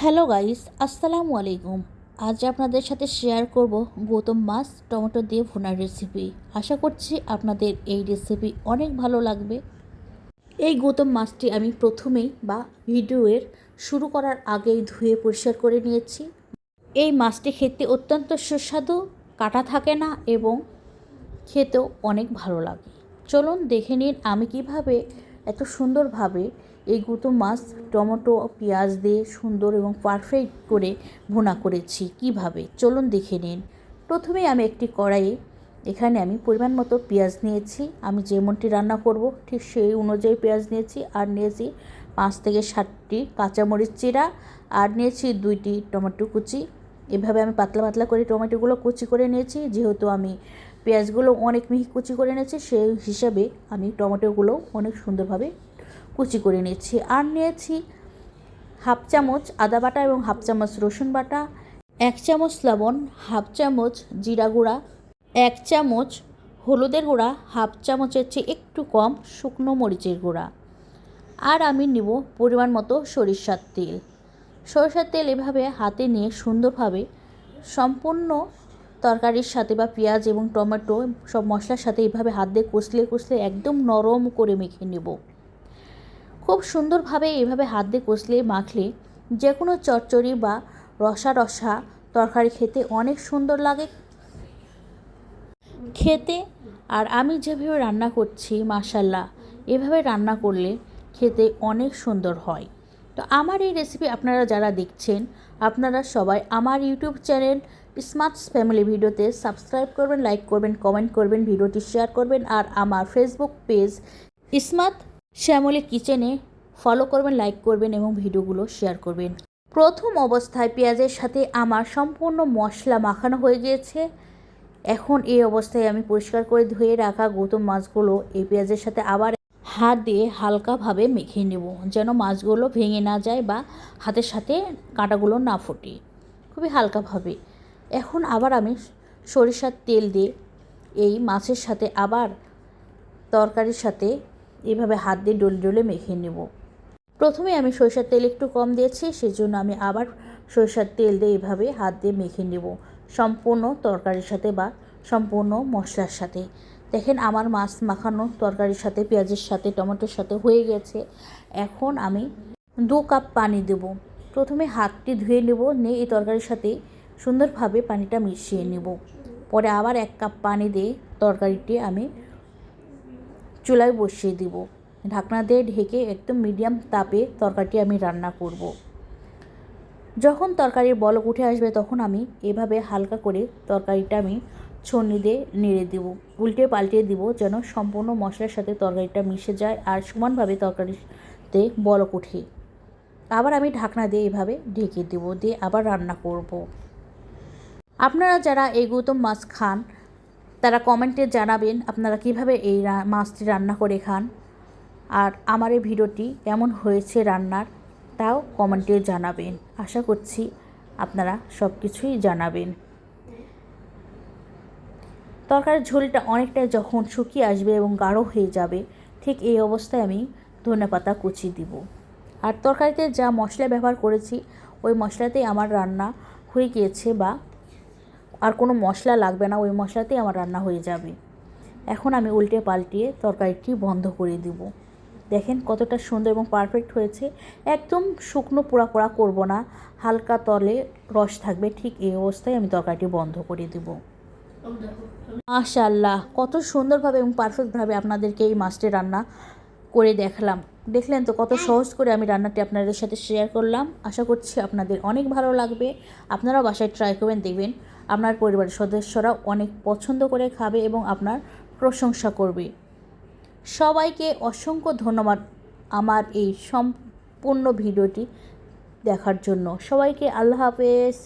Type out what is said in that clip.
Hello guys, আসসালামু আলাইকুম। আজ আপনাদের সাথে শেয়ার করব গৌতম মাছ টমেটো দিয়ে ভুনার রেসিপি আশা করছি আপনাদের এই রেসিপি অনেক ভালো লাগবে। এই গৌতম মাছটি আমি প্রথমেই বা ভিডিওয়ের শুরু করার আগেই ধুয়ে পরিষ্কার করে নিয়েছি। এই মাছটি খেতে অত্যন্ত সুস্বাদু, কাটা থাকে না এবং খেতেও অনেক ভালো লাগে। চলুন দেখে নিন আমি কীভাবে এত সুন্দরভাবে এই গুঁতো মাছ, টমেটো, পেঁয়াজ দিয়ে সুন্দর এবং পারফেক্ট করে ভুনা করেছি। কীভাবে? চলুন দেখে নিন। প্রথমেই আমি একটি কড়াইয়ে এখানে আমি পরিমাণ মতো পেঁয়াজ নিয়েছি। আমি যেমনটি রান্না করব, ঠিক সেই অনুযায়ী পেঁয়াজ নিয়েছি আর নিয়েছি পাঁচ থেকে ষাটটি কাঁচামরিচ চিরা আর নিয়েছি দুইটি টমেটো কুচি। এভাবে আমি পাতলা পাতলা করে টমেটোগুলো কুচি করে নিয়েছি। যেহেতু আমি পেঁয়াজগুলো অনেক মিহি কুচি করে নিয়েছি, সেই হিসাবে আমি টমেটোগুলো অনেক সুন্দরভাবে কুচি করে নিয়েছি। আর নিয়েছি হাফ চামচ আদা বাটা এবং হাফ চামচ রসুন বাটা, এক চামচ লবণ, হাফ চামচ জিরা গুঁড়া, এক চামচ হলুদের গুঁড়া, হাফ চামচের চেয়ে একটু কম শুকনো মরিচের গুঁড়া। আর আমি নিব পরিমাণ মতো সরিষার তেল। সরিষার তেল এভাবে হাতে নিয়ে সুন্দরভাবে সম্পূর্ণ তরকারির সাথে বা পেঁয়াজ এবং টমেটো সব মশলার সাথে এইভাবে হাত দিয়ে কষলে কষলে একদম নরম করে মেখে নেব। খুব সুন্দরভাবে এইভাবে হাত দিয়ে কষলে মাখলে যে কোনো চচ্চড়ি বা রসা রসা তরকারি খেতে অনেক সুন্দর লাগে। খেতে আর আমি যেভাবে রান্না করছি মাসাল্লাহ এভাবে রান্না করলে খেতে অনেক সুন্দর হয়। তো আমার এই রেসিপি আপনারা যারা দেখছেন, আপনারা সবাই আমার ইউটিউব চ্যানেল স্মার্টস ফ্যামিলি ভিডিওতে সাবস্ক্রাইব করবেন লাইক করবেন কমেন্ট করবেন ভিডিওটি শেয়ার করবেন আর আমার ফেসবুক পেজ স্মার্ট শ্যামলি কিচেনে ফলো করবেন লাইক করবেন এবং ভিডিওগুলো শেয়ার করবেন। প্রথম অবস্থায় পেঁয়াজের সাথে আমার সম্পূর্ণ মশলা মাখানো হয়ে গিয়েছে। এখন এই অবস্থায় আমি পরিষ্কার করে ধুয়ে রাখা গৌতম মাছগুলো এই পেঁয়াজের সাথে আবার হাত দিয়ে হালকাভাবে মেখে নেব যেন মাছগুলো ভেঙে না যায় বা হাতের সাথে কাঁটাগুলো না ফোটে। খুবই হালকাভাবে। এখন আবার আমি সরিষার তেল দিয়ে এই মাছের সাথে আবার তরকারির সাথে এভাবে হাত দিয়ে ডলে ডলে মেখে নেব। প্রথমে আমি সরিষার তেল একটু কম দিয়েছি, সেজন্য আমি আবার সরিষার তেল দিয়ে এভাবে হাত দিয়ে মেখে নেব সম্পূর্ণ তরকারির সাথে বা সম্পূর্ণ মশলার সাথে। দেখেন আমার মাছ মাখানো তরকারির সাথে, পেঁয়াজের সাথে, টমেটোর সাথে হয়ে গেছে। এখন আমি দু কাপ পানি দেব। প্রথমে হাতটি ধুয়ে নেব, নিয়ে এই তরকারির সাথে সুন্দরভাবে পানিটা মিশিয়ে নেব পরে আবার এক কাপ পানি দিয়ে তরকারিটি আমি চুলায় বসিয়ে দিব ঢাকনা দিয়ে ঢেকে একদম মিডিয়াম তাপে তরকারিটি আমি রান্না করব। যখন তরকারির বলক উঠে আসবে তখন আমি এভাবে হালকা করে তরকারিটা আমি ছন্নি দিয়ে নেড়ে দেবো উল্টে পাল্টে দিব যেন সম্পূর্ণ মশলার সাথে তরকারিটা মিশে যায় আর সমানভাবে তরকারিতে বলক উঠে আবার আমি ঢাকনা দিয়ে এভাবে ঢেকে দেবো, দিয়ে আবার রান্না করব। আপনারা যারা এই গৌতম মাছ খান, তারা কমেন্টে জানাবেন আপনারা কীভাবে এই মাছটি রান্না করে খান। আর আমার এই ভিডিওটি কেমন হয়েছে রান্নার, তাও কমেন্টে জানাবেন। আশা করছি আপনারা সব কিছুই জানাবেন। তরকারির ঝোলটা অনেকটাই যখন শুকিয়ে আসবে এবং গাঢ় হয়ে যাবে, ঠিক এই অবস্থায় আমি ধনে পাতা কুচি দিব। আর তরকারিতে যা মশলা ব্যবহার করেছি, ওই মশলাতেই আমার রান্না হয়ে গিয়েছে বা আর কোনো মশলা লাগবে না, ওই মশলাতেই আমার রান্না হয়ে যাবে। এখন আমি উল্টে পাল্টিয়ে তরকারিটি বন্ধ করে দিব। দেখেন কতটা সুন্দর এবং পারফেক্ট হয়েছে। একদম শুকনো পোড়া পোড়া করব না, হালকা তলে রস থাকবে, ঠিক এই অবস্থায় আমি তরকারিটি বন্ধ করে দেব। মাশাল্লাহ কত সুন্দরভাবে এবং পারফেক্টভাবে আপনাদেরকে এই মাছটি রান্না করে দেখলাম। দেখলেন তো কত সহজ করে আমি রান্নাটি আপনাদের সাথে শেয়ার করলাম। আশা করছি আপনাদের অনেক ভালো লাগবে। আপনারাও বাসায় ট্রাই করবেন, দেখবেন। আপনার পরিবারের সদস্যরা অনেক পছন্দ করে খাবে এবং আপনার প্রশংসা করবে। সবাইকে অসংখ্য ধন্যবাদ আমার এই সম্পূর্ণ ভিডিওটি দেখার জন্য। সবাইকে আল্লাহ হাফেজ।